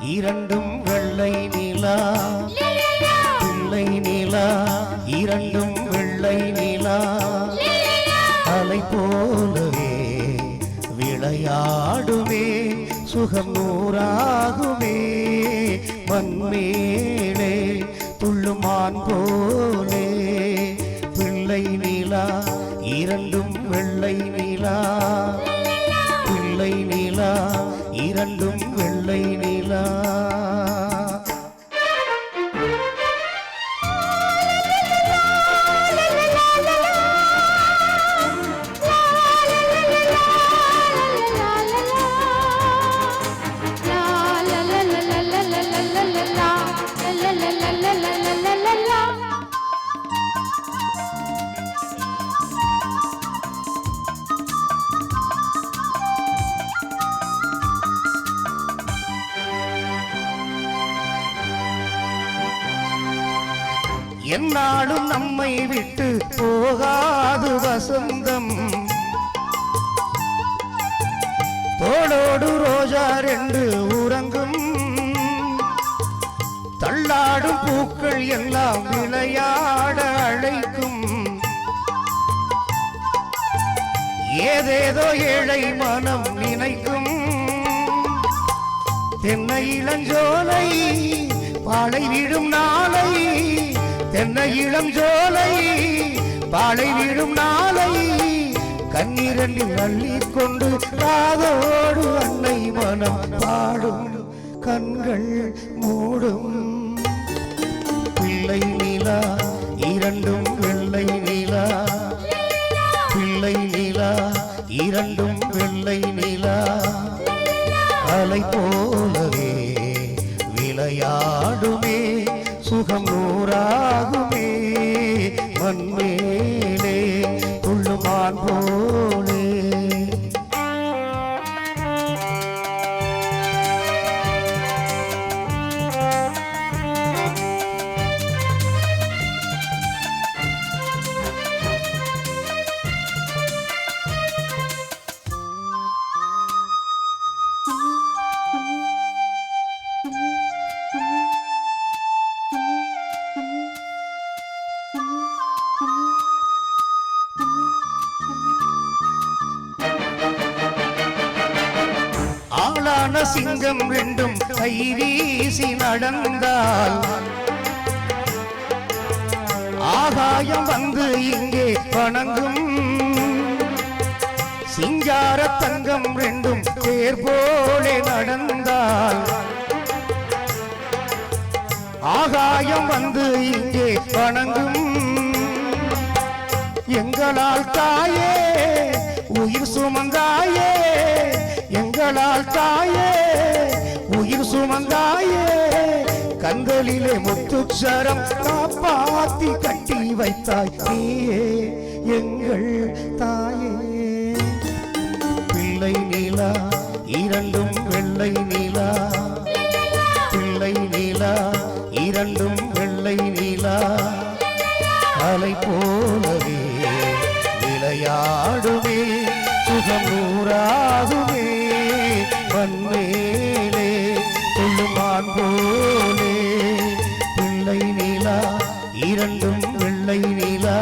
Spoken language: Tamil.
இரண்டும் வெள்ளை நிலா. வெள்ளை நிலா இரண்டும் வெள்ளை நிலா. அலை போலவே விளையாடுமே சுகம் நூறாகுமே. மண்மேலே துள்ளுமான் போலே. பிள்ளை நிலா இரண்டும் வெள்ளை நிலா. என்னாலும் நம்மை விட்டு போகாது வசந்தம். தோளோடு ரோஜா ரெண்டு உறங்கும். தள்ளாடும் பூக்கள் எல்லாம் விளையாட அழைக்கும். ஏதேதோ ஏழை மனம் நினைக்கும். தென்னை இளஞ்சோலை பாலை விழும் நாளை தென்னை இளம் ஜோலை பாலை விடும் நாளை கண்ணீரண்டில் அள்ளிக் கொண்டு காதோடு அன்னை மனம் பாடும் கண்கள் மூடும். பிள்ளை நிலா இரண்டும் வெள்ளை நிலா. பிள்ளை நிலா இரண்டும் வெள்ளை நிலா. அலை போலவே விளையாடுமே சுகம் நூறாகுமே. மண்மேலே துள்ளுமான் போ ஆளான சிங்கம் ரெண்டும் கைவீசி நடந்தால் ஆகாயம் வந்து இங்கே வணங்கும். சிங்கார தங்கம் ரெண்டும் பேர் போலே நடந்தால் ஆகாயம் வந்து இங்கே வணங்கும். எங்களால் தாயே உயிர் சுமந்தாயே எங்களால் தாயே உயிர் சுமந்தாயே. கண்களிலே முத்துச்சரம் காப்பாத்தி கட்டி வைத்தாய் நீயே எங்கள் தாயே. பிள்ளை நீலா இரண்டும் வெள்ளை நீலா. பிள்ளை நீலா இரண்டும் வெள்ளை நீலா. அலை போலவே விளையாடுமே சுகம் நூறாகுமே மண்மேலே துள்ளுமான் போலே. பிள்ளை நீலா இரண்டும் வெள்ளை நீலா.